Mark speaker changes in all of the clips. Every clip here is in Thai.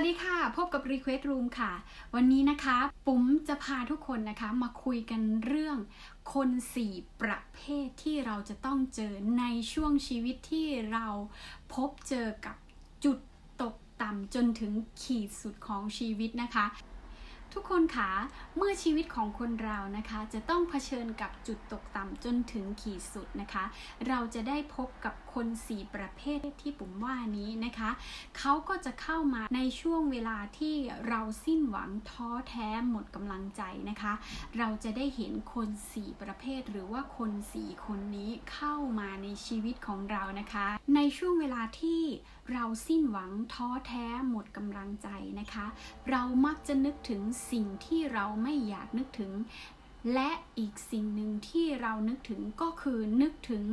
Speaker 1: วัสดีค่ะ พบกับ Request Room ค่ะ วันนี้นะคะปุ๋มจะพาทุกคนนะคะ มาคุยกันเรื่องคน 4 ประเภทที่เราจะต้องเจอในช่วงชีวิตที่เราพบเจอกับจุดตกต่ำจนถึงขีดสุดของชีวิตนะคะ ทุกคนคะเมื่อชีวิตของคนเรานะคะ จะต้องเผชิญกับจุดตกต่ำจนถึงขีดสุดนะคะ เราจะได้พบกับคน4ประเภทที่ผมว่านี้นะคะ เขาก็จะเข้ามาในช่วงเวลาที่เราสิ้นหวังท้อแท้หมดกำลังใจนะคะ เราจะได้เห็นคน4ประเภท หรือว่าคน4คนนี้เข้ามาในชีวิตของเรานะคะ ในช่วงเวลาที่ เราสิ้นหวังท้อแท้หมดกำลังใจนะคะ เรามักจะนึกถึงสิ่งที่เราไม่อยากนึกถึง และอีกสิ่งหนึ่งที่เรานึกถึงก็คือนึกถึง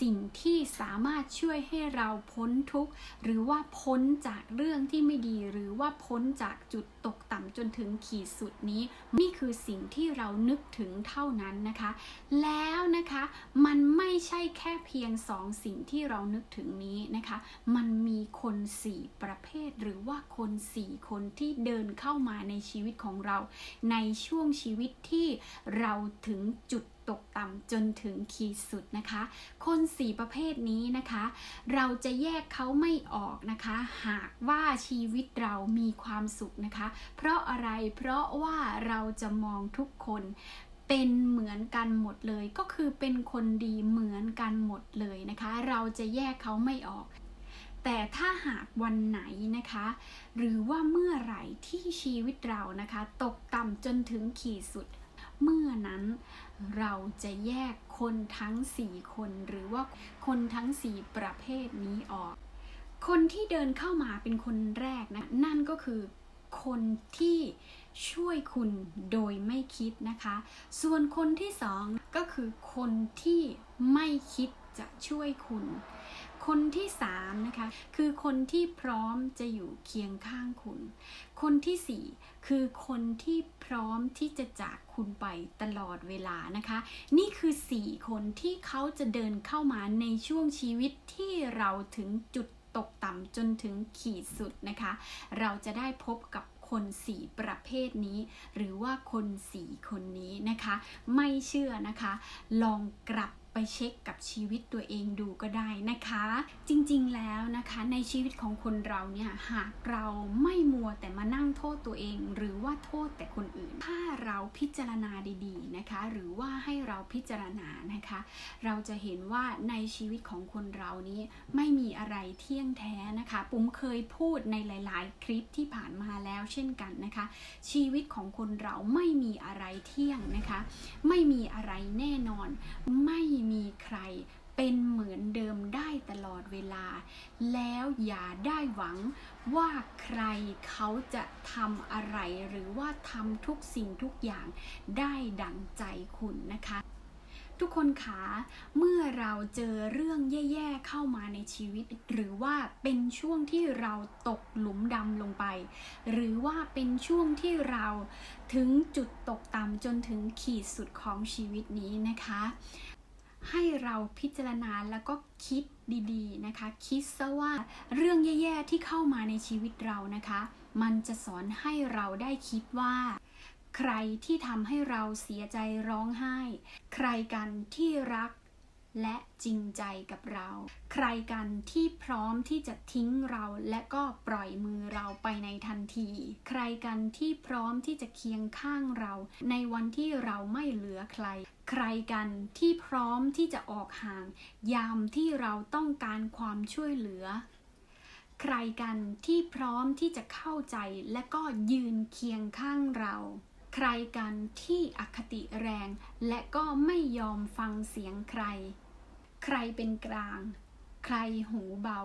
Speaker 1: สิ่งที่สามารถช่วยให้เราพ้นทุกข์ หรือว่าพ้นจากเรื่องที่ไม่ดี หรือว่าพ้นจากจุดตกต่ำจนถึงขีดสุดนี้ นี่คือสิ่งที่เรานึกถึงเท่านั้นนะคะ แล้วนะคะมันไม่ใช่แค่เพียงสองสิ่งที่เรานึกถึงนี้นะคะ มันมีคนสี่ประเภท หรือว่าคนสี่คนที่เดินเข้ามาในชีวิตของเรา ในช่วงชีวิตที่เราถึงจุดตกต่ำจนถึงขีดสุดนะคะ คนสี่ประเภทนี้นะคะ เราจะแยกเขาไม่ออกนะคะ หากว่าชีวิตเรามีความสุขนะคะ เพราะอะไรเพราะว่าเราจะมองทุกคนเป็นเหมือนกันหมดเลย ก็คือเป็นคนดีเหมือนกันหมดเลยนะคะ เราจะแยกเขาไม่ออกแต่ถ้าหากวันไหนนะคะ หรือว่าเมื่อไหร่ที่ชีวิตเรานะคะ ตกต่ำจนถึงขีดสุด เมื่อนั้นเราจะแยกคนทั้ง4คนหรือว่าคนทั้ง4ประเภทนี้ออก คนที่เดินเข้ามาเป็นคนแรกนะ นั่นก็คือคนที่ช่วยคุณโดยไม่คิดนะคะ ส่วนคนที่สองก็คือคนที่ไม่คิดจะช่วยคุณ คนที่สามนะคะคือคนที่พร้อมจะอยู่เคียงข้างคุณ คนที่สี่คือคนที่พร้อมที่จะจากคุณไปตลอดเวลานะคะ นี่คือสี่คนที่เขาจะเดินเข้ามาในช่วงชีวิตที่เราถึงจุดตกต่ำจนถึงขีดสุดนะคะ เราจะได้พบกับคนสี่ประเภทนี้ หรือว่าคนสี่คนนี้นะคะ ไม่เชื่อนะคะ ลองกลับ ไปเช็คกับชีวิตตัวเองดูก็ได้นะคะ จริงๆแล้วนะคะในชีวิตของคนเราเนี่ยหากเราไม่มัวแต่มานั่ง โทษตัวเอง หรือว่าโทษแต่คนอื่น ถ้าเราพิจารณาดีๆนะคะ หรือว่าให้เราพิจารณานะคะ เราจะเห็นว่าในชีวิตของคนเรานี้ไม่มีอะไรเที่ยงแท้นะคะ ปุ้มเคยพูดในหลาย ๆ คลิปที่ผ่านมาแล้วเช่นกันนะคะ ชีวิตของคนเราไม่มีอะไรเที่ยงนะคะ ไม่มีอะไรแน่นอน ไม่มีใคร เป็นเหมือนเดิมได้ตลอดเวลา แล้วอย่าได้หวังว่าใครเขาจะทำอะไร หรือว่าทำทุกสิ่งทุกอย่างได้ดังใจคุณนะคะทุกคนคะเมื่อเราเจอเรื่องแย่ๆเข้ามาในชีวิต หรือว่าเป็นช่วงที่เราตกหลุมดำลงไป หรือว่าเป็นช่วงที่เราถึงจุดตกต่ำจนถึงขีดสุดของชีวิตนี้นะคะ ให้เราพิจารณาแล้วก็คิดดีๆนะคะ คิดซะว่าเรื่องแย่ๆที่เข้ามาในชีวิตเรานะคะ มันจะสอนให้เราได้คิดว่า ใครที่ทำให้เราเสียใจร้องไห้ ใครกันที่รัก และจริงใจกับเรา ใครกันที่พร้อมที่จะทิ้งเราและก็ปล่อยมือเราไปในทันที ใครกันที่พร้อมที่จะเคียงข้างเรา ในวันที่เราไม่เหลือใคร ใครกันที่พร้อมที่จะออกห่าง ยามที่เราต้องการความช่วยเหลือ ใครกันที่พร้อมที่จะเข้าใจและก็ยืนเคียงข้างเราใครกันที่อคติแรง และก็ไม่ยอมฟังเสียงใคร ใครเป็นกลาง ใครหูเบา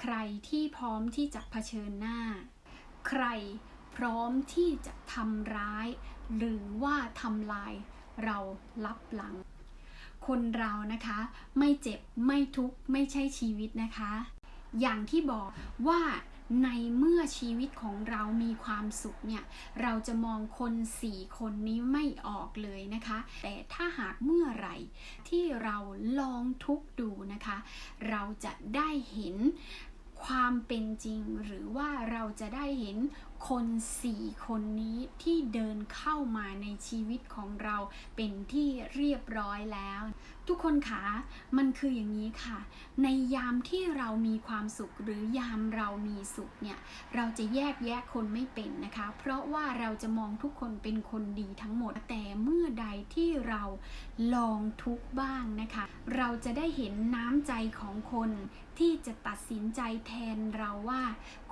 Speaker 1: ใครที่พร้อมที่จะเผชิญหน้า ใครพร้อมที่จะทำร้าย หรือว่าทำลายเราลับหลัง คนเรานะคะไม่เจ็บไม่ทุกข์ไม่ใช่ชีวิตนะคะ อย่างที่บอกว่า ในเมื่อชีวิตของเรามีความสุขเนี่ยเราจะมองคนสี่คนนี้ไม่ออกเลยนะคะ แต่ถ้าหากเมื่อไหร่ที่เราลองทุกดูนะคะ เราจะได้เห็น ความเป็นจริงหรือว่าเราจะได้เห็นคนสี่คนนี้ที่เดินเข้ามาในชีวิตของเราเป็นที่เรียบร้อยแล้ว ทุกคนคะมันคืออย่างนี้ค่ะ ในยามที่เรามีความสุขหรือยามเรามีสุขเนี่ยเราจะแยกแยะคนไม่เป็นนะคะ เพราะว่าเราจะมองทุกคนเป็นคนดีทั้งหมด แต่เมื่อใดที่เราลองทุกบ้างนะคะ เราจะได้เห็นน้ำใจของคนที่จะตัดสินใจแทนเราว่า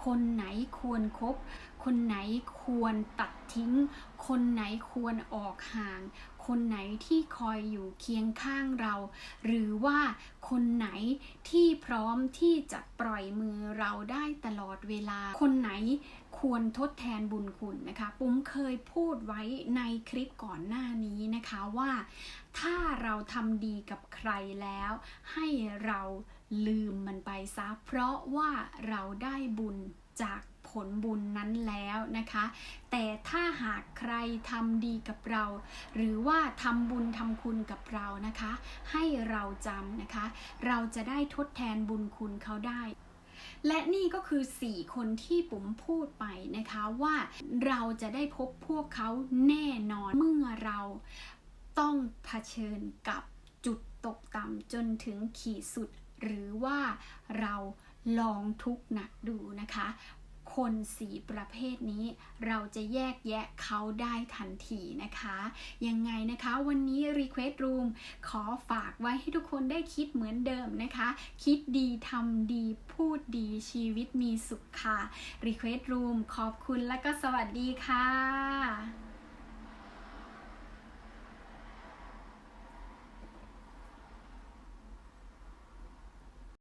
Speaker 1: คนไหนควรครบคนไหนควรตัดทิ้ง คนไหนควรออกห่าง คนไหนที่คอยอยู่เคียงข้างเรา หรือว่าคนไหนที่พร้อมที่จะปล่อยมือเราได้ตลอดเวลา คนไหนควรทดแทนบุญคุณนะคะปุ้มเคยพูดไว้ในคลิปก่อนหน้านี้นะคะว่า ถ้าเราทำดีกับใครแล้ว ให้เราลืมมันไปซะเพราะว่าเราได้บุญจาก ผลบุญนั้นแล้วนะคะ แต่ถ้าหากใครทำดีกับเรา หรือว่าทำบุญทำคุณกับเรานะคะ ให้เราจำนะคะ เราจะได้ทดแทนบุญคุณเขาได้และนี่ก็คือ 4 คนที่ผมพูดไปนะคะว่าเราจะได้พบพวกเขาแน่นอนเมื่อเราต้องเผชิญกับจุดตกต่ำจนถึงขีดสุด หรือว่าเราลองทุกข์หนักดูนะคะ คนสีประเภทนี้ เราจะแยกแยะเขาได้ทันทีนะคะ ยังไงนะคะวันนี้ Request Room ขอฝากไว้ให้ทุกคนได้คิดเหมือนเดิมนะคะ คิดดีทำดีพูดดีชีวิตมีสุขค่ะ Request Room ขอบคุณและก็สวัสดีค่ะ